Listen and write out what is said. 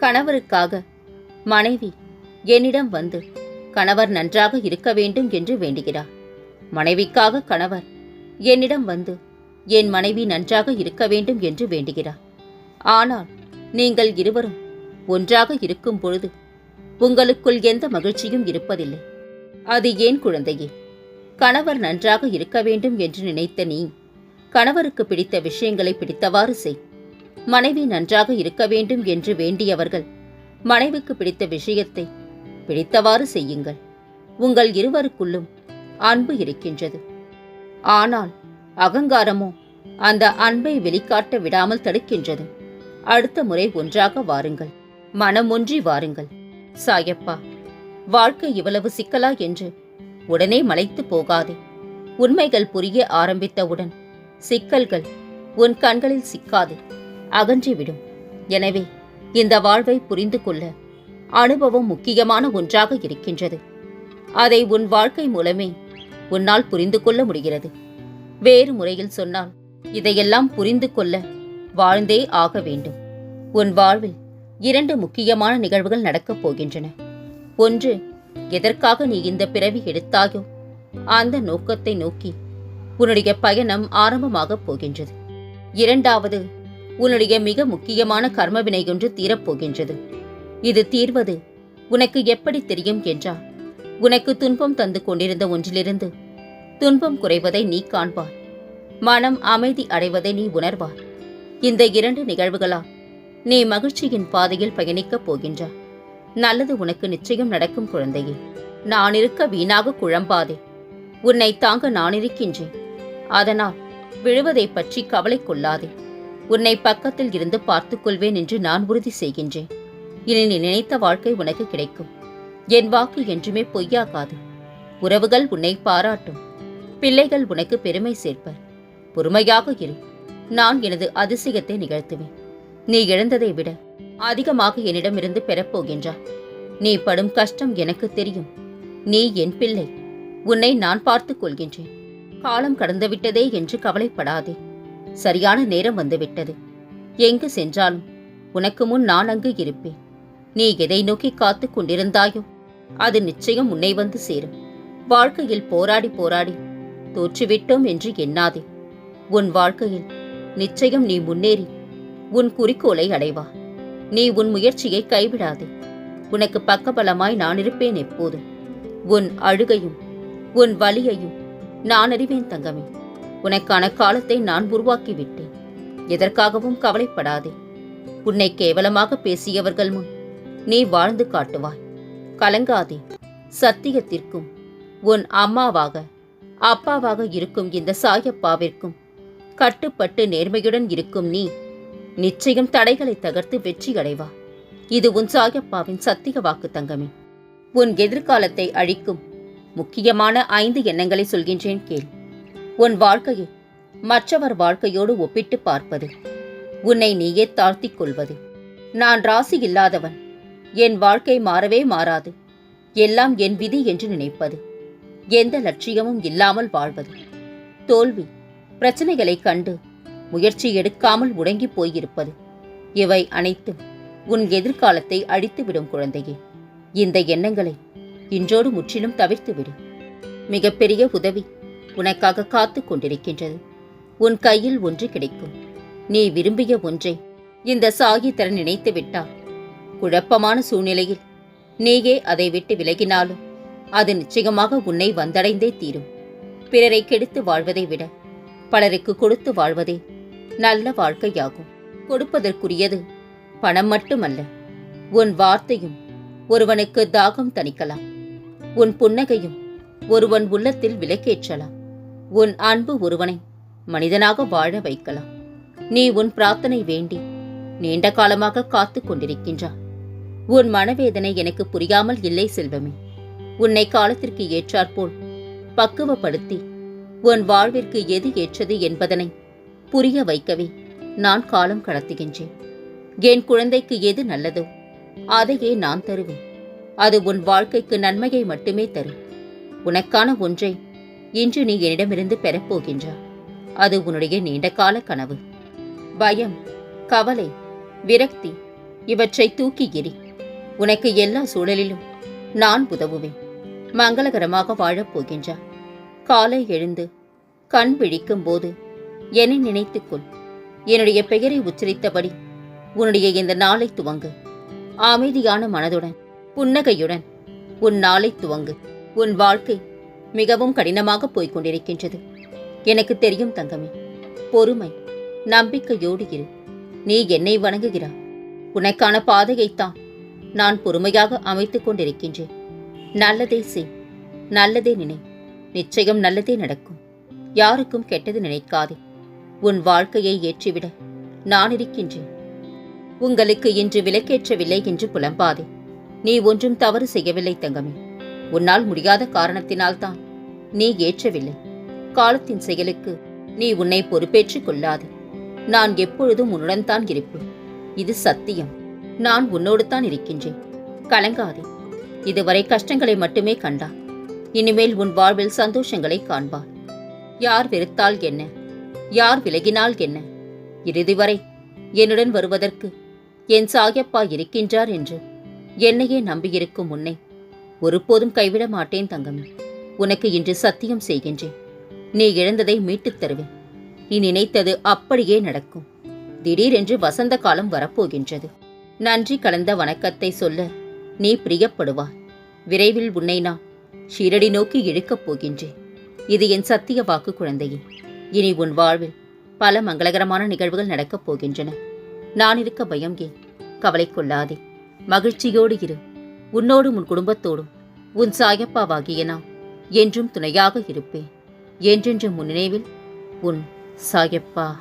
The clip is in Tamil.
கணவருக்காக. மனைவி என்னிடம் வந்து கணவர் நன்றாக இருக்க வேண்டும் என்று வேண்டுகிறார். மனைவிக்காக கணவர் என்னிடம் வந்து என் மனைவி நன்றாக இருக்க வேண்டும் என்று வேண்டுகிறார். ஆனால் நீங்கள் இருவரும் ஒன்றாக இருக்கும் பொழுது உங்களுக்குள் எந்த மகிழ்ச்சியும் இருப்பதில்லை. அது ஏன் குழந்தையே? கணவர் நன்றாக இருக்க வேண்டும் என்று நினைத்த நீ கணவருக்கு பிடித்த விஷயங்களை பிடித்தவாறு செய். மனைவி நன்றாக இருக்க வேண்டும் என்று வேண்டியவர்கள். மனைவிக்கு பிடித்த விஷயத்தை பிடித்தவாறு செய்யுங்கள். உங்கள் இருவருக்குள்ளும் அன்பு இருக்கின்றது. ஆனால் அகங்காரமோ அந்த அன்பை வெளிக்காட்ட விடாமல் தடுக்கின்றது. அடுத்த முறை ஒன்றாக வாருங்கள். மனமொன்றி வாருங்கள். சாயப்பா வாழ்க்கை இவ்வளவு சிக்கலா? என்று உடனே மலைத்து போகாதே. உண்மைகள் புரிய ஆரம்பித்தவுடன் சிக்கல்கள் உன் கண்களில் சிக்காது. அகன்றிவிடும். எனவே இந்த வாழ்வை புரிந்து கொள்ள அனுபவம் முக்கியமான ஒன்றாக இருக்கின்றது. அதை உன் வாழ்க்கை மூலமே உன்னால் புரிந்து கொள்ள முடிகிறது. வேறு முறையில் சொன்னால் இதையெல்லாம் புரிந்து கொள்ள வாழ்ந்தே ஆக வேண்டும். உன் வாழ்வில் இரண்டு முக்கியமான நிகழ்வுகள் நடக்கப் போகின்றன. ஒன்று எதற்காக நீ இந்த பிறவி எடுத்தாயோ அந்த நோக்கத்தை நோக்கி உன்னுடைய பயணம் ஆரம்பமாகப் போகின்றது. இரண்டாவது உன்னுடைய மிக முக்கியமான கர்மவினை ஒன்று தீரப்போகின்றது. இது தீர்வது உனக்கு எப்படி தெரியும் என்றால் உனக்கு துன்பம் தந்து கொண்டிருந்த ஒன்றிலிருந்து துன்பம் குறைவதை நீ காண்பார் மனம் அமைதி அடைவதை நீ உணர்வார் இந்த இரண்டு நிகழ்வுகளால் நீ மகிழ்ச்சியின் பாதையில் பயணிக்கப் போகின்றாய் நல்லது உனக்கு நிச்சயம் நடக்கும் குழந்தையே. நான் இருக்க வீணாக குழம்பாதே. உன்னை தாங்க நான் இருக்கின்றேன். அதனால் விழுவதைப் பற்றி கவலை கொள்ளாதே. உன்னை பக்கத்தில் இருந்து பார்த்துக் கொள்வேன் என்று நான் உறுதி செய்கின்றேன். இனி நீ நினைத்த வாழ்க்கை உனக்கு கிடைக்கும். என் வாக்கு என்றுமே பொய்யாகாது. உறவுகள் உன்னை பாராட்டும். பிள்ளைகள் உனக்கு பெருமை சேர்ப்பர். பொறுமையாக இரு. நான் எனது அதிசயத்தை நிகழ்த்துவேன். நீ இழந்ததை விட அதிகமாக என்னிடமிருந்து பெறப்போகின்றாய் நீ படும் கஷ்டம் எனக்கு தெரியும். நீ என் பிள்ளை. உன்னை நான் பார்த்துக் கொள்கின்றேன். காலம் கடந்துவிட்டதே என்று கவலைப்படாதே. சரியான நேரம் வந்துவிட்டது. எங்கு சென்றாலும் உனக்கு முன் நான் அங்கு இருப்பேன். நீ எதை நோக்கி காத்துக் கொண்டிருந்தாயோ அது நிச்சயம் உன்னை வந்து சேரும். வாழ்க்கையில் போராடி போராடி தோற்றுவிட்டோம் என்று எண்ணாதே. உன் வாழ்க்கையில் நிச்சயம் நீ முன்னேறி உன் குறிக்கோளை அடைவா. நீ உன் முயற்சியை கைவிடாதே. உனக்கு பக்கபலமாய் நான் இருப்பேன் எப்போதும். உன் அழுகையும் உன் வலியையும் நான் அறிவேன் தங்கமே. உனக்கான காலத்தை நான் உருவாக்கிவிட்டேன். எதற்காகவும் கவலைப்படாதே. உன்னை கேவலமாக பேசியவர்கள் முன் நீ வாழ்ந்து காட்டுவாய். கலங்காதே. சத்தியத்திற்கும் உன் அம்மாவாக அப்பாவாக இருக்கும் இந்த சாயப்பாவிற்கும் கட்டுப்பட்டு நேர்மையுடன் இருக்கும் நீ நிச்சயம் தடைகளை தகர்த்து வெற்றி அடைவா இது உன் சாயப்பாவின் சத்திய வாக்கு தங்கமே. உன் எதிர்காலத்தை அழிக்கும் முக்கியமான ஐந்து எண்ணங்களை சொல்கின்றேன் கேள். உன் வாழ்க்கையை மற்றவர் வாழ்க்கையோடு ஒப்பிட்டு பார்ப்பது. உன்னை நீயே தாழ்த்திக் கொள்வது. நான் ராசி இல்லாதவன். என் வாழ்க்கை மாறவே மாறாது. எல்லாம் என் விதி என்று நினைப்பது. எந்த லட்சியமும் இல்லாமல் வாழ்வது. தோல்வி பிரச்சனைகளை கண்டு முயற்சி எடுக்காமல் முடங்கி போயிருப்பது. இவை அனைத்தும் உன் எதிர்காலத்தை அழித்துவிடும் குழந்தையே. இந்த எண்ணங்களை இன்றோடு முற்றிலும் தவிர்த்துவிடு. மிகப்பெரிய உதவி உனக்காக காத்து கொண்டிருக்கின்றது. உன் கையில் ஒன்று கிடைக்கும். நீ விரும்பிய ஒன்றை இந்த சாகி தர நினைத்து விட்டால் குழப்பமான சூழ்நிலையில் நீயே அதை விட்டு விலகினாலும் அது நிச்சயமாக உன்னை வந்தடைந்தே தீரும். பிறரை கெடுத்து வாழ்வதை விட பலருக்கு கொடுத்து வாழ்வதே நல்ல வாழ்க்கையாகும். கொடுப்பதற்குரியது பணம் மட்டுமல்ல உன் வார்த்தையும் ஒருவனுக்கு தாகம் தணிக்கலாம். உன் புன்னகையும் ஒருவன் உள்ளத்தில் விலக்கேற்றலாம் உன் அன்பு ஒருவனை மனிதனாக வாழ வைக்கலாம். நீ உன் பிரார்த்தனை வேண்டி நீண்ட காலமாக காத்துக் கொண்டிருக்கின்றாய். உன் மனவேதனை எனக்கு புரியாமல் இல்லை செல்வமே. உன்னை காலத்திற்கு ஏற்றாற்போல் பக்குவப்படுத்தி உன் வாழ்விற்கு எது ஏற்றது என்பதனை புரிய வைக்கவே நான் காலம் கடத்துகின்றேன். என் குழந்தைக்கு எது நல்லதோ அதையே நான் தருவேன். அது உன் வாழ்க்கைக்கு நன்மையை மட்டுமே தரும். உனக்கான ஒன்றை இன்று நீ என்னிடமிருந்து பெறப்போகின்றாய் அது உன்னுடைய நீண்ட கால கனவு. பயம் கவலை விரக்தி இவற்றை தூக்கி எறி உனக்கு எல்லா சூழலிலும் நான் உதவுவேன். மங்களகரமாக வாழப்போகின்றாய் காலை எழுந்து கண் விழிக்கும் போது என்னை நினைத்துக்கொள் என்னுடைய பெயரை உச்சரித்தபடி உன்னுடைய இந்த நாளை துவங்கு. அமைதியான மனதுடன் புன்னகையுடன் உன் நாளை துவங்கு. உன் வாழ்க்கை மிகவும் கடினமாக போய்க் கொண்டிருக்கின்றது. எனக்கு தெரியும் தங்கமே. பொறுமை நம்பிக்கையோடு இரு. நீ என்னை வணங்குகிறாய் உனக்கான பாதையைத்தான் நான் பொறுமையாக அமைத்துக் கொண்டிருக்கின்றேன். நல்லதே செய். நல்லதே நினை. நிச்சயம் நல்லதே நடக்கும். யாருக்கும் கெட்டது நினைக்காதே. உன் வாழ்க்கையை ஏற்றிவிட நான் இருக்கின்றேன். உங்களுக்கு இன்று விலக்கேற்றவில்லை என்று புலம்பாதே. நீ ஒன்றும் தவறு செய்யவில்லை தங்கமே. உன்னால் முடியாத காரணத்தினால்தான் நீ ஏற்றவில்லை. காலத்தின் செயலுக்கு நீ உன்னை பொறுப்பேற்றுக் கொள்ளாது. நான் எப்பொழுதும் உன்னுடன் தான் இருப்பேன். இது சத்தியம். நான் உன்னோடு தான் இருக்கின்றேன். கலங்காதே. இதுவரை கஷ்டங்களை மட்டுமே கண்டா. இனிமேல் உன் வாழ்வில் சந்தோஷங்களை காண்பார் யார் வெறுத்தால் என்ன? யார் விலகினால் என்ன? இறுதி வரை என்னுடன் வருவதற்கு என் சாயப்பா இருக்கின்றார் என்று என்னையே நம்பியிருக்கும் உன்னை ஒருபோதும் கைவிட மாட்டேன் தங்கமே. உனக்கு இன்று சத்தியம் செய்கின்றேன். நீ இழந்ததை மீட்டுத் தருவேன். நீ நினைத்தது அப்படியே நடக்கும். திடீரென்று வசந்த காலம் வரப்போகின்றது. நன்றி கலந்த வணக்கத்தை சொல்ல நீ பிரியப்படுவாய். விரைவில் உன்னை நான் ஷீரடி நோக்கி இழுக்கப் போகின்றேன். இது என் சத்திய வாக்கு குழந்தையே. இனி உன் வாழ்வில் பல மங்களகரமான நிகழ்வுகள் நடக்கப் போகின்றன. நான் இருக்க பயம் ஏன்? கவலை கொள்ளாதே. மகிழ்ச்சியோடு இரு. உன்னோடும் உன் குடும்பத்தோடும். உன் சாயப்பாவாகிய நான் என்றும் துணையாக இருப்பேன். என்றென்றும் உன் நினைவில் உன் சாயப்பா.